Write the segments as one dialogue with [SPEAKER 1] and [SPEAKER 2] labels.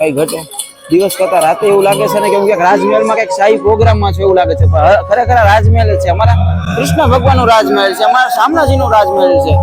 [SPEAKER 1] કઈ ઘટે. દિવસ કરતા રાતે એવું લાગે છે ને કે હું ક્યાંક રાજમહેલમાં કંઈક શાહી પ્રોગ્રામમાં છે એવું લાગે છે. પણ ખરેખર રાજમહેલ છે. અમારા કૃષ્ણ ભગવાનનું રાજમહેલ છે. અમારા શામળાજીનું રાજમહેલ છે.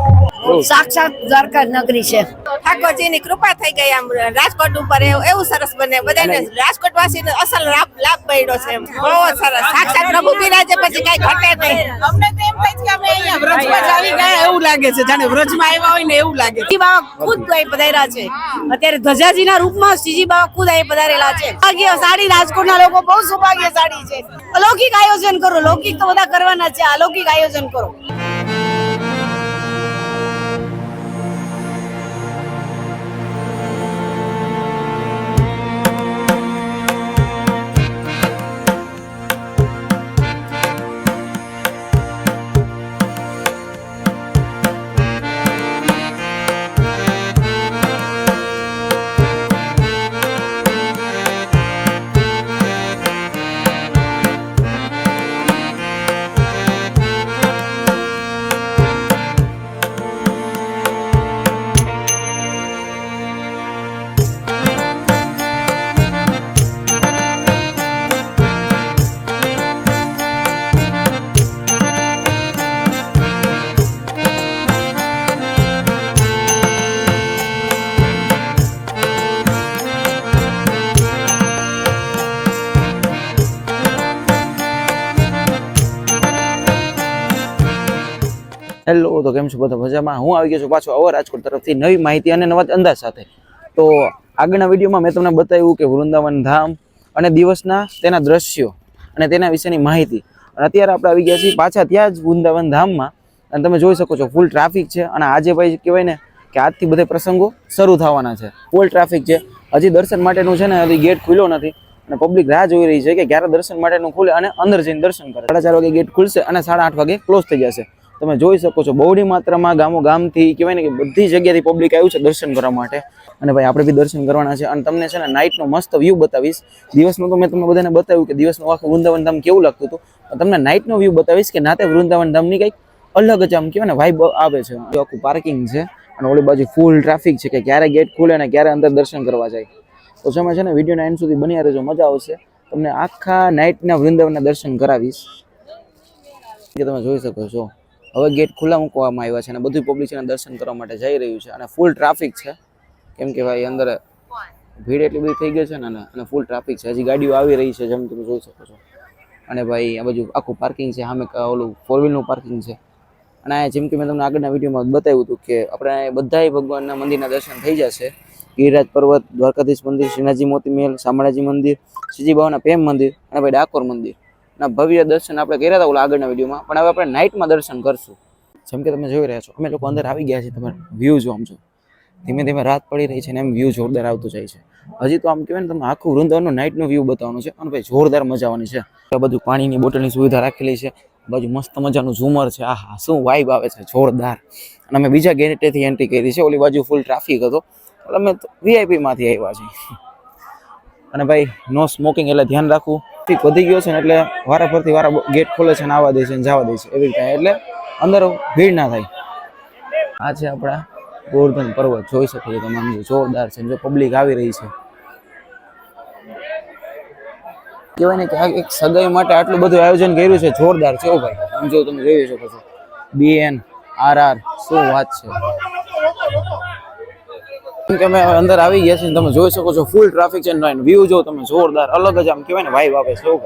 [SPEAKER 2] સાક્ષાત દ્વારકા નગરી છે.
[SPEAKER 3] ઠાકોરજીની કૃપા થઈ ગઈ આમ રાજકોટ ઉપર એવું સરસ બને. બધાને રાજકોટ વાસીને અસલ લાભ લાભ મળ્યો છે બહુ સરસ. સાક્ષાત પ્રભુ બિરાજે પછી કઈ ઘટે નહીં.
[SPEAKER 4] અમને તો એમ થાય કે અમે અહીંયા વ્રજમાં આવી ગયા એવું લાગે છે. જાણે વ્રજમાં આવ્યા હોય ને એવું લાગે છે.
[SPEAKER 2] બાવા ખુદ અહીં પધાર્યા છે. અત્યારે ધજાજીના રૂપમાં શ્રીજી બાવા ખુદ અહીં પધારેલા છે. ભાગ્ય સાડી રાજકોટના લોકો બહુ સૌભાગ્યશાળી છે. અલૌકિક આયોજન કરો. લૌકિક તો બધા કરવાના છે. અલૌકિક આયોજન કરો.
[SPEAKER 1] હેલો, તો કેમ છો બધા મજામાં? હું આવી ગયો છું પાછો અવર રાજકોટ તરફથી નવી માહિતી અને નવા અંદાજ સાથે. તો આગળના વિડીયોમાં મેં તમને બતાવ્યું કે વૃંદાવન ધામ અને દિવસના તેના દ્રશ્યો અને તેના વિશેની માહિતી. અને અત્યારે આપણે આવી ગયા છીએ પાછા ત્યાં જ વૃંદાવન ધામમાં. અને તમે જોઈ શકો છો ફૂલ ટ્રાફિક છે. અને આજે ભાઈ કહેવાય ને કે આજથી બધા પ્રસંગો શરૂ થવાના છે. ફૂલ ટ્રાફિક છે. હજી દર્શન માટેનું છે ને હજી ગેટ ખુલ્યો નથી. અને પબ્લિક રાહ જોઈ રહી છે કે ક્યારે દર્શન માટેનું ખુલે અને અંદર જઈને દર્શન કરે. સાડા ચાર વાગે ગેટ ખુલશે અને સાડા આઠ વાગે ક્લોઝ થઈ જશે. તમે જોઈ શકો છો બહુની માત્રામાં ગામો ગામથી કહેવાય ને કે બધી જગ્યાથી પબ્લિક આવ્યું છે દર્શન કરવા માટે. અને ભાઈ, આપણે બી દર્શન કરવાના છે. અને તમને છે ને નાઇટનો મસ્ત વ્યૂ બતાવીશ. દિવસનું તો મેં તમને બધાને બતાવ્યું કે દિવસનું આખું વૃંદાવન ધામ કેવું લાગતું હતું. તમને નાઇટનો વ્યૂ બતાવીશ કે નાતે વૃંદાવન ધામની કંઈક અલગ જ આમ કહેવાય ને વાઇબ આવે છે. આખું પાર્કિંગ છે અને ઓલી બાજુ ફૂલ ટ્રાફિક છે કે ક્યારે ગેટ ખુલે અને ક્યારે અંદર દર્શન કરવા જાય. તો તમે છે ને વિડીયોના એન્ડ સુધી બન્યા રહેજો, મજા આવશે. તમને આખા નાઇટના વૃંદાવનના દર્શન કરાવીશ. કે તમે જોઈ શકો છો. હવે ગેટ ખુલ્લા મૂકવામાં આવ્યા છે અને બધું પબ્લિક એના દર્શન કરવા માટે જઈ રહ્યું છે અને ફૂલ ટ્રાફિક છે. કેમ કે ભાઈ અંદર ભીડ એટલી બધી થઈ ગઈ છે ને, અને ફૂલ ટ્રાફિક છે. હજી ગાડીઓ આવી રહી છે, જેમ તમે જોઈ શકો છો. અને ભાઈ આ બાજુ આખું પાર્કિંગ છે, સામે ઓલું ફોર વ્હીલનું પાર્કિંગ છે. અને જેમ કે મેં તમને આગળના વિડીયોમાં બતાવ્યું હતું કે આપણે બધાય ભગવાનના મંદિરના દર્શન થઈ જશે. ગિરિરાજ પર્વત, દ્વારકાધીશ મંદિર શ્રીનાથજી મોતી મહેલ, શામળાજી મંદિર, શ્રીજી બાવાના પ્રેમ મંદિર અને ભાઈ ડાકોર મંદિર. ના, ભવ્ય દર્શન આપણે કર્યા હતા ઓલા આગળના વિડીયોમાં, પણ હવે આપણે નાઇટમાં દર્શન કરશું. જેમ કે તમે જોઈ રહ્યા છો, અમે લોકો અંદર આવી ગયા છીએ તમે વ્યૂ જો આમ જો, ધીમે ધીમે રાત પડી રહી છે ને એમ વ્યૂ જોરદાર આવતું જાય છે. હજી તો આમ કહેવાય ને, તમે આખું વૃંદાવનનું નાઇટનું વ્યૂ બતાવવાનું છે, અને ભાઈ જોરદાર મજા છે. આ બધું પાણીની બોટલની સુવિધા રાખેલી છે બાજુ મસ્ત મજાનું ઝુમર છે, આહા, શું વાઇબ આવે છે, જોરદાર. અને અમે બીજા ગેટેથી એન્ટ્રી કરી છે, ઓલી બાજુ ફૂલ ટ્રાફિક હતો અમે વીઆઈપીમાંથી આવ્યા છીએ. અને ભાઈ નો સ્મોકિંગ એટલે ધ્યાન રાખવું. ઠીક વધી ગયો છે ને એટલે વારા ફરતી વારા ગેટ ખોલે છે ને આવવા દે છે ને જવા દે છે એવી રીતે. એટલે અંદર ભીડ ના થાય. આ છે આપણા ગોવર્ધન પર્વત. જોઈ શકો છો તમે આમ જોરદાર છે જો પબ્લિક આવી રહી છે. કહેવાય ને કે આ એક સગાઈ માટે આટલું બધું આયોજન કર્યું છે, જોરદાર છે ઓ ભાઈ. સમજો તમે જોઈ શકો છો. બીએન આર આર શું વાત છે. કેમ કે અમે અંદર આવી ગયા છીએ તમે જોઈ શકો છો ફૂલ ટ્રાફિક છે ને વ્યૂ જો તમે જોરદાર, અલગ જ આમ કહેવાય ને વાઇબ આવે છે ઓ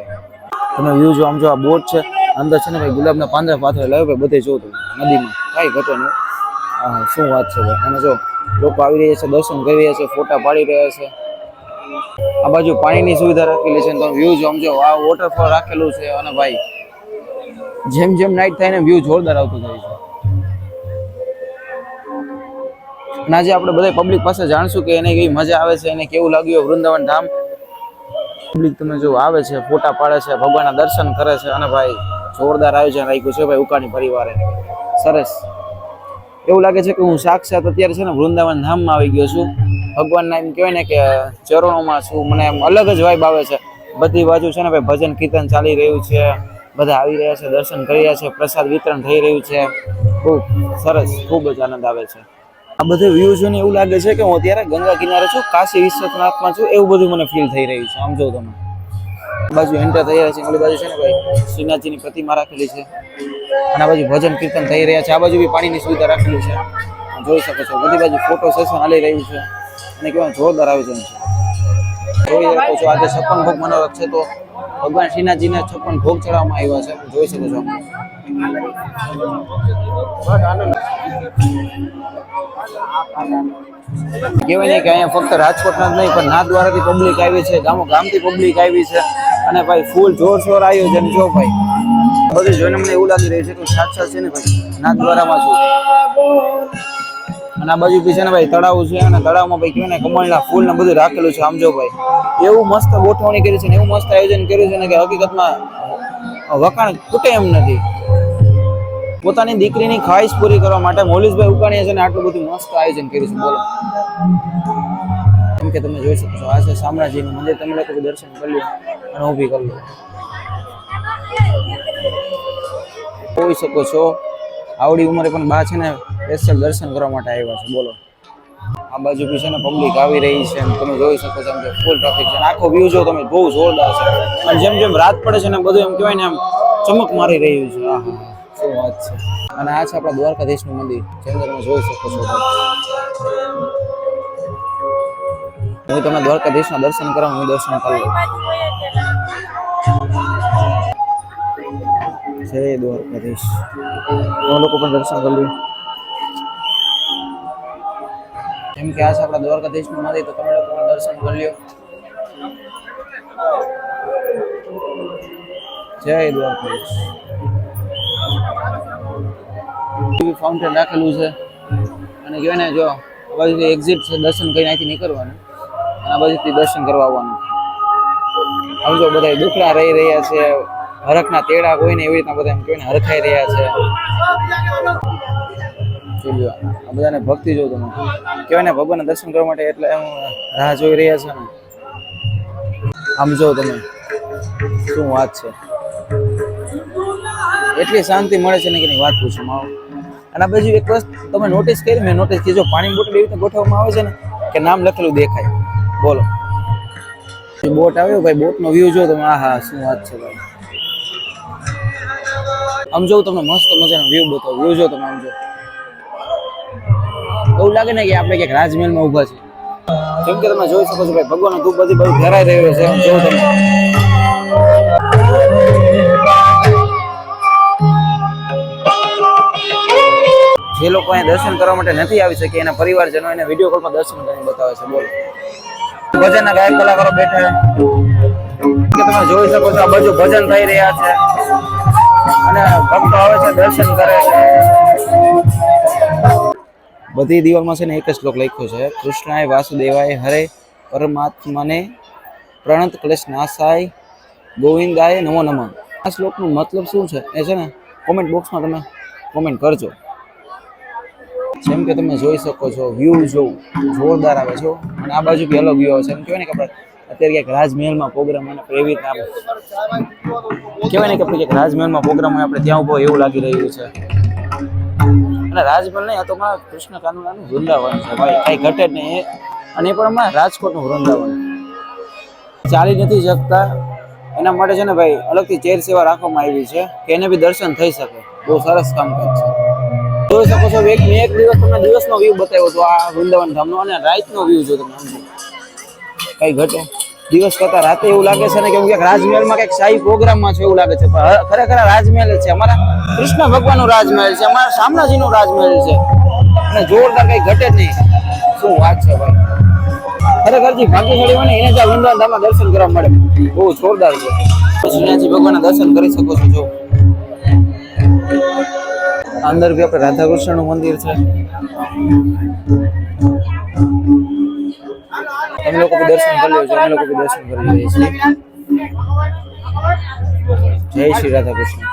[SPEAKER 1] તમે વ્યૂ જો આમ જો આ બોટ છે, અંદર છે ને ભાઈ, ગુલાબના પાંદડા પાથરે લાવ્યો ભાઈ, બધે જો નદીમાં. કાંઈ ઘટે નહીં શું વાત છે ભાઈ? અને જો લોકો આવી રહ્યા છે, દર્શન કરી રહ્યા છે ફોટા પાડી રહ્યા છે. આ બાજુ પાણીની સુવિધા રાખેલી છે તમે વ્યૂ જો આમ જો, આ વોટરફોલ રાખેલું છે અને ભાઈ, જેમ જેમ નાઇટ થાય ને વ્યૂ જોરદાર આવતું જાય છે. અને આજે આપણે બધા પબ્લિક પાસે જાણશું કે એને કેવી મજા આવે છે, એને કેવું લાગ્યું વૃંદાવન ધામ. પબ્લિક તમે જો આવે છે, ફોટા પાડે છે, ભગવાનના દર્શન કરે છે અને ભાઈ જોરદાર આયોજન રાખ્યું છે ભાઈ ઉકાણી પરિવારે. સરસ. એવું લાગે છે કે હું સાક્ષાત અત્યારે છે ને વૃંદાવન ધામમાં આવી ગયો છું. ભગવાનના એમ કહેવાય ને કે ચરણોમાં છું. મને એમ અલગ જ વાઇબ આવે છે. બધી બાજુ છે ને ભાઈ ભજન કીર્તન ચાલી રહ્યું છે. બધા આવી રહ્યા છે, દર્શન કરી રહ્યા છે, પ્રસાદ વિતરણ થઈ રહ્યું છે. ખૂબ સરસ, ખૂબ જ આનંદ આવે છે. આ બધે વ્યૂ જોઈને એવું લાગે છે કે હું અત્યારે ગંગા કિનારે છું, કાશી વિશ્વનાથમાં છું, એવું બધું મને ફીલ થઈ રહ્યું છે. આમ જો તમે. બાજુ એન્ટર થઈ રહ્યા છે ઓલી બાજુ છે ને ભાઈ? શ્રીનાથજીની પ્રતિમા રાખેલી છે. અને આ બાજુ ભજન કીર્તન થઈ રહ્યા છે. આ બાજુ બી પાણીની સુવિધા રાખેલી છે. જોઈ શકો છો. બધી બાજુ ફોટો સેશન હાલી રહ્યું છે. અને કેવા જોરદાર આયોજન છે. જોઈ શકો છો આજે છપ્પન ભોગ મનોરથ છે તો ભગવાન શ્રીનાથજીને છપ્પન ભોગ ચડાવવામાં આવ્યા છે. જોઈ શકો છો કહેવાય નહીં કે અહીંયા ફક્ત રાજકોટના જ નહીં, પણ ના દ્વારાથી પબ્લિક આવી છે, ગામો ગામથી પબ્લિક આવી છે. અને ભાઈ ફૂલ જોર શોર આયોજન જો ભાઈ. બધું જોઈને મને એવું લાગી રહ્યું છે કે સાક્ષાત છે ને ભાઈ? નાથદ્વારામાં છું અને આ બાજુ બી છે ને ભાઈ તળાવ છે અને તળાવમાં ભાઈ કહેવાય ને કમળના ફૂલ ને બધું રાખેલું છે, આમ ભાઈ. એવું મસ્ત ગોઠવણી કરી છે ને એવું મસ્ત આયોજન કર્યું છે ને કે હકીકતમાં વખાણ ખૂટે એમ નથી. પોતાની દીકરીની ખ્વાહિશ પૂરી કરવા માટે મોલીસભાઈ ઉકાણીએ છે ને આટલું બધું મસ્ત આયોજન કર્યું છે, બોલો. કેમ કે તમે જોઈ શકો છો, આ છે શામળાજીનું મંદિર, તમે લોકો દર્શન કરી લો અને ઊભી કરી લો જોઈ શકો છો આવડી ઉંમરે પણ બા છે ને સ્પેશિયલ દર્શન કરવા માટે આવ્યા છે. બોલો. આ બાજુ બી છે ને પબ્લિક આવી રહી છે તમે જોઈ શકો છો એમ કે ફૂલ ટ્રાફિક છે. આખો વ્યૂ જો તમે બહુ જોરદાર છે. અને જેમ જેમ રાત પડે છે ને બધું એમ કહેવાય ને આમ ચમક મારી રહ્યું છે. આહા શું વાત છે. અને આ છે આપણા દ્વારકાધીશનું મંદિર. જે અંદર તમે જોઈ શકો છો. હું તમે દ્વારકાધીશના દર્શન કરવા, હું દર્શન કરી લઉં. જય દ્વારકાધીશ લોકો પણ દર્શન કરી જેમ કે આ છે આપણા દ્વારકાધીશનું મંદિર, તો તમે લોકો પણ દર્શન કરી લ્યો. જય દ્વારકાધીશ. ફાઉન્ટેન રાખેલું છે. અને કહેવાય ને, જો, આ બાજુથી એક્ઝિટ છે, દર્શન કરીને અહીંથી નીકળવાનું. અને આ બાજુથી દર્શન કરવા આવવાનું. આમ જો બધા દુખડા રહી રહ્યા છે હરખના તેડા હોય ને એવી રીતના બધા એમ કહેવાય ને હરખાઈ રહ્યા છે. આ બધાને ભક્તિ જો તમે. કહેવાય ને ભગવાનના દર્શન કરવા માટે એટલે એમ રાહ જોઈ રહ્યા છે ને. આમ જો તમે, શું વાત છે? એટલી શાંતિ મળે છે ને કે વાત પૂછું માવ. અને આ એક વસ્તુ તમે નોટિસ કરી, મેં નોટિસ કરી જો પાણી બોટલ એવી રીતે ગોઠવવામાં આવે છે ને, કે નામ લખેલું દેખાય. બોલો. બોટ આવ્યો ભાઈ બોટનો વ્યૂ જો તમે. હા શું વાત છે ભાઈ. આમ જો તમને મસ્ત મજાનો વ્યૂ બતાવો વ્યૂ જો તમે આમ જો. એવું લાગે ને કે આપણે ક્યાંક રાજમહેલમાં ઊભા છે જેમ કે તમે જોઈ શકો છો ભાઈ, ભગવાનનો ધૂપ બધી બધું ફેરાઈ રહ્યો છે જો તમે. જે લોકો અહીંયા દર્શન કરવા માટે નથી આવી શકે એના પરિવારજનો એને વીડિયો કોલમાં દર્શન કરીને બતાવે છે, બોલો. ભજનના ગાયક કલાકારો બેઠા કે તમે જોઈ શકો છો, આ બાજુ ભજન થઈ રહ્યા છે. અને ભક્તો આવે છે, દર્શન કરે છે. બધી દિવાલમાં છે ને એક જ શ્લોક લખ્યો છે. કૃષ્ણાય વાસુદેવાય હરે પરમાત્માને પ્રણત ક્લેશ નાશાય ગોવિંદાય નમો નમઃ. આ શ્લોકનું મતલબ શું છે? એ છે ને કોમેન્ટ બોક્સમાં તમે કોમેન્ટ કરજો. જેમ કે તમે જોઈ શકો છો વ્યૂ જો જોરદાર આવે છે અને આ બાજુ બી અલગ વ્યૂ આવે છે. એમ કહેવાય ને કે આપણે અત્યારે ક્યાંક રાજમહેલમાં પ્રોગ્રામ અને આપણે એવી કહેવાય ને કે આપણે ક્યાંક રાજમહેલમાં પ્રોગ્રામ હોય આપણે ત્યાં ઊભો એવું લાગી રહ્યું છે. અને રાજમહેલ નહીં, આ તો મારા કૃષ્ણ કાનુડાનું વૃંદાવન છે ભાઈ, કાંઈ ઘટે જ નહીં. અને એ પણ અમારા રાજકોટનું વૃંદાવન. ચાલી નથી શકતા. એના માટે છે ને ભાઈ, અલગથી ચેર સેવા રાખવામાં આવી છે કે એને બી દર્શન થઈ શકે. બહુ સરસ કામકાજ છે. જોઈ શકો છો, એક મેં એક દિવસ તમને દિવસનો વ્યૂ બતાવ્યો હતો આ વૃંદાવન ધામનો અને રાતનો વ્યૂ જો તમે સમજો. કઈ ઘટે? દિવસ કરતા રાતે એવું લાગે છે ને કે ક્યાંક રાજમહેલમાં કંઈક શાહી પ્રોગ્રામમાં છે એવું લાગે છે. પણ ખરેખર રાજમહેલ છે. અમારા કૃષ્ણ ભગવાનનો રાજમહેલ છે. અમારા શામળાજીનો રાજમહેલ છે. અને જોરદાર કઈ ઘટે જ નહીં. શું વાત છે ભાઈ. ખરેખર જે ભાગ્યશાળી હોય ને એને જ વૃંદાવન દર્શન કરવા મળે. બહુ જોરદાર છે. શ્રીનાથજી ભગવાનના દર્શન કરી શકો છો જો. અંદર બી આપણે રાધા કૃષ્ણનું મંદિર છે. તમે લોકો બી દર્શન કરી લેજો અમે લોકો બી દર્શન કરી લઈએ છીએ જય શ્રી રાધા કૃષ્ણ.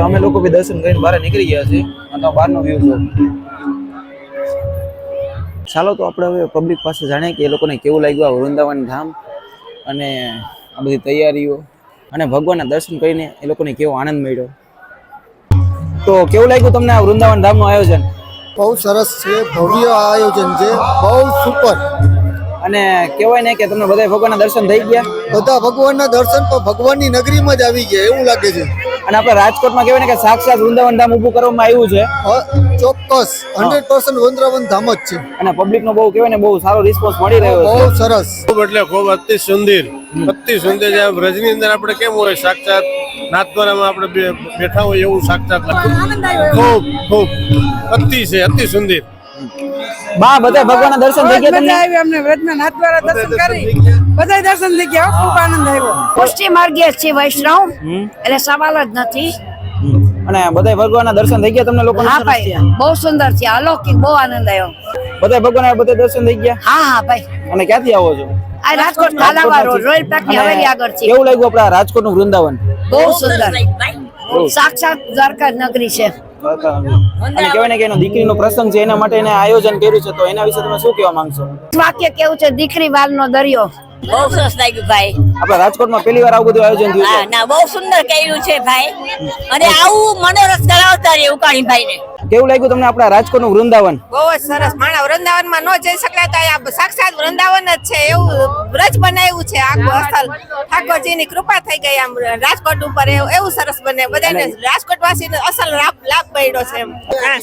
[SPEAKER 1] અમે લોકો બી દર્શન કરીને બહાર નીકળી ગયા છે અને તો બહારનો વ્યૂ જો ચાલો તો આપણે હવે પબ્લિક પાસે જાણીએ કે એ લોકોને કેવું લાગ્યું આ વૃંદાવન ધામ અને આ બધી તૈયારીઓ. અને ભગવાનના દર્શન કરીને એ લોકોને કેવો આનંદ મળ્યો. તો કેવું લાગ્યું તમને આ વૃંદાવન ધામનું આયોજન?
[SPEAKER 5] બહુ સરસ છે, ભવ્ય આયોજન છે, બહુ સુપર.
[SPEAKER 1] અને કહેવાય ને કે તમને બધા ભગવાનના દર્શન થઈ ગયા.
[SPEAKER 5] બધા ભગવાનના દર્શન પણ ભગવાનની નગરીમાં જ આવી ગયા એવું લાગે છે.
[SPEAKER 1] અને આપણે રાજકોટમાં કહેવાય ને કે સાક્ષાત વૃંદાવન ધામ ઊભું કરવામાં આવ્યું છે.
[SPEAKER 5] ચોક્કસ. હંડ્રેડ પર્સન્ટ વૃંદાવન ધામ જ છે.
[SPEAKER 1] અને પબ્લિકનો બહુ કહેવાય ને બહુ સારો રિસ્પોન્સ મળી રહ્યો છે.
[SPEAKER 5] બહુ સરસ.
[SPEAKER 6] ખૂબ એટલે ખૂબ અતિ સુંદર. અતિ સુંદર છે વ્રજની અંદર આપણે કેમ હોય સાક્ષાત નાથદ્વારામાં આપણે બે- બેઠા હોય એવું સાક્ષાત ખૂબ ખૂબ. અતિ છે અતિ સુંદર.
[SPEAKER 1] બા બધા ભગવાનના દર્શન થઈ ગયા તમને?
[SPEAKER 4] આવી અમને વ્રજના નાથ દ્વારા દર્શન કરી. બધા દર્શન થઈ ગયા ખૂબ આનંદ આવ્યો.
[SPEAKER 2] પુષ્ટિ માર્ગે છે વૈષ્ણવ એટલે સવાલ જ નથી.
[SPEAKER 1] અને બધા ભગવાનના દર્શન થઈ ગયા તમને લોકો
[SPEAKER 2] હા ભાઈ બહુ સુંદર છે અલૌકિક બહુ આનંદ આવ્યો.
[SPEAKER 1] બધા ભગવાન બધા દર્શન થઈ ગયા?
[SPEAKER 2] હા હા ભાઈ.
[SPEAKER 1] અને ક્યાંથી આવો છો?
[SPEAKER 2] આ રાજકોટ કાલાવા રોડ રોયલ પાર્કની હવેલી આગળ છે.
[SPEAKER 1] કેવું લાગ્યું આપણા રાજકોટનું વૃંદાવન?
[SPEAKER 2] બહુ સુંદર. સાક્ષાત દ્વારકા નગરી છે.
[SPEAKER 1] અને કહેવાય ને કે એનો દીકરીનો પ્રસંગ છે એના માટે એને આયોજન કર્યું છે તો એના વિશે તમે શું કહેવા માંગશો?
[SPEAKER 2] વાક્ય કેવું છે? દીકરી વાલનો દરિયો.
[SPEAKER 7] બહુ સરસ લાગ્યું ભાઈ.
[SPEAKER 1] આપણા રાજકોટમાં પહેલી વાર આવું બધું આયોજન થયું
[SPEAKER 7] ના બહુ સુંદર કર્યું છે ભાઈ. અને આવું મનોરસ કરાવતા રહે ઉકાણી ભાઈ ને
[SPEAKER 1] કેવું લાગ્યું તમને આપણા રાજકોટનું વૃંદાવન?
[SPEAKER 3] બહુ જ સરસ. માણા વૃંદાવનમાં ન જઈ શકાય તો આ સાક્ષાત વૃંદાવન જ છે. એવું વ્રજ બનાવ્યું છે આખું અસલ ઠાકોરજીની કૃપા થઈ ગઈ આમ રાજકોટ ઉપર. એવું એવું સરસ બને. બધાને રાજકોટ વાસીને અસલ લાભ લાભ મળ્યો છે એમ.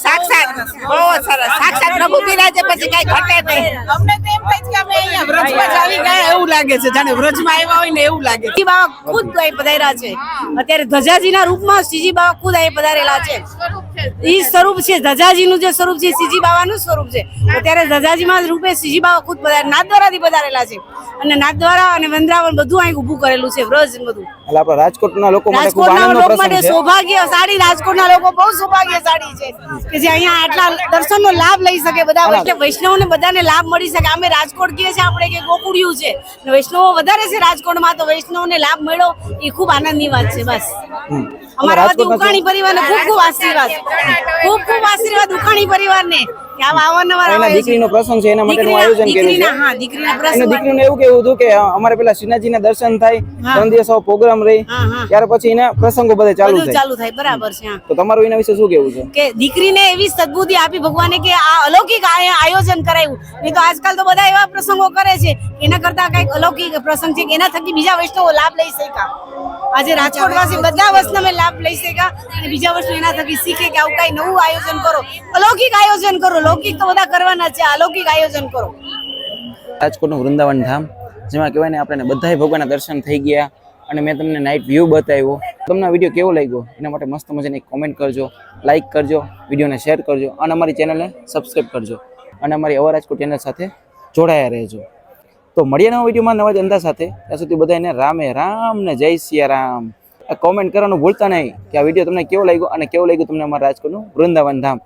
[SPEAKER 3] સાક્ષાત. બહુ સરસ. સાક્ષાત પ્રભુ બિરાજે પછી કઈ ઘટે નહીં.
[SPEAKER 4] અમને તો એમ થાય કે અમે અહીંયા વ્રજમાં જ આવી ગયા. એવું લાગે છે. જાણે વ્રજમાં આવ્યા હોય ને એવું લાગે છે.
[SPEAKER 2] શ્રીજી બાબા ખુદ અહીં પધાર્યા છે. અત્યારે ધજાજીના રૂપમાં શ્રીજી બાબા ખુદ અહીં પધારેલા છે. એ સ્વરૂપ છે. ધજાજીનું જે સ્વરૂપ છે શ્રીજી બાબાનું સ્વરૂપ છે. અત્યારે ધજાજીમાં રૂપે શ્રીજી બાબા ખુદ પધારે નાથદ્વારાથી પધારેલા છે. અને નાથદ્વારા અને વંદરાવન બધું અહીં ઊભું કરેલું છે વ્રજ બધું.
[SPEAKER 1] એટલે આપણા રાજકોટના લોકો માટે ખૂબ આનંદનો
[SPEAKER 2] લોકો
[SPEAKER 1] પ્રસંગ
[SPEAKER 2] માટે
[SPEAKER 1] છે.
[SPEAKER 2] સૌભાગ્યશાળી રાજકોટના લોકો બહુ સૌભાગ્યશાળી છે કે જે અહીંયા આટલા દર્શનનો લાભ લઈ શકે. બધા વૈષ્ણવ વૈષ્ણવને બધાને લાભ મળી શકે. અમે રાજકોટ કહીએ છીએ આપણે કે ગોકુળિયું છે. ને વૈષ્ણવો વધારે છે રાજકોટમાં તો વૈષ્ણવને લાભ મળ્યો એ ખૂબ આનંદની વાત છે બસ. અમારા ઉકાણી પરિવારને ખૂબ ખૂબ આશીર્વાદ. ખૂબ ખૂબ આશીર્વાદ ઉકાણી પરિવારને.
[SPEAKER 1] દીકરીનો પ્રસંગ છે એના માટેનું આયોજન કર્યું છે.
[SPEAKER 2] હા દીકરીના
[SPEAKER 1] દીકરીને એવું કેવું હતું કે અમારે પેલા શ્રીનાથજીના દર્શન થાય ત્રણ દિવસ પ્રોગ્રામ રહી
[SPEAKER 2] હા, હા.
[SPEAKER 1] ત્યાર પછી એના પ્રસંગો બધા ચાલુ થાય.
[SPEAKER 2] ચાલુ થાય બરાબર છે
[SPEAKER 1] તો તમારું એના વિશે શું કેવું છે?
[SPEAKER 2] કે દીકરીને એવી સદબુદ્ધિ આપી ભગવાને કે આ અલૌકિક આયોજન કરાયું. નહીં તો આજકાલ તો બધા એવા પ્રસંગો કરે છે એના કરતા કંઈક અલૌકિક પ્રસંગ છે કે એના થકી બીજા વૈષ્ણવો લાભ લઈ શક્યા. આજે રાજકોટ વાસી બધા અમે લાભ લઈ શક્યા અને બીજા વર્ષ એના થકી શીખે કે આવું કઈ નવું આયોજન કરો. અલૌકિક આયોજન કરો લૌકિક તો બધા કરવાના છે. અલૌકિક આયોજન કરો.
[SPEAKER 1] રાજકોટનું વૃંદાવન ધામ, જેમાં કહેવાય ને આપણે બધાય ભગવાનના દર્શન થઈ ગયા અને મેં તમને નાઇટ વ્યૂ બતાવ્યો. તમને વીડિયો કેવો લાગ્યો? એના માટે મસ્ત મજાની કોમેન્ટ કરજો લાઇક કરજો, વિડીયોને શેર કરજો અને અમારી ચેનલને સબસ્ક્રાઈબ કરજો. અને અમારી અવા રાજકોટ ચેનલ સાથે જોડાયા રહેજો. તો મળીએ નવા વિડીયોમાં નવા જ અંદાજ સાથે. ત્યાં સુધી બધાને રામે રામ ને જય સિયા રામ. કોમેન્ટ કરવાનું ભૂલતા નહીં કે આ વીડિયો તમને કેવો લાગ્યો અને કેવું લાગ્યું તમને અમારા રાજકોટનું વૃંદાવન ધામ.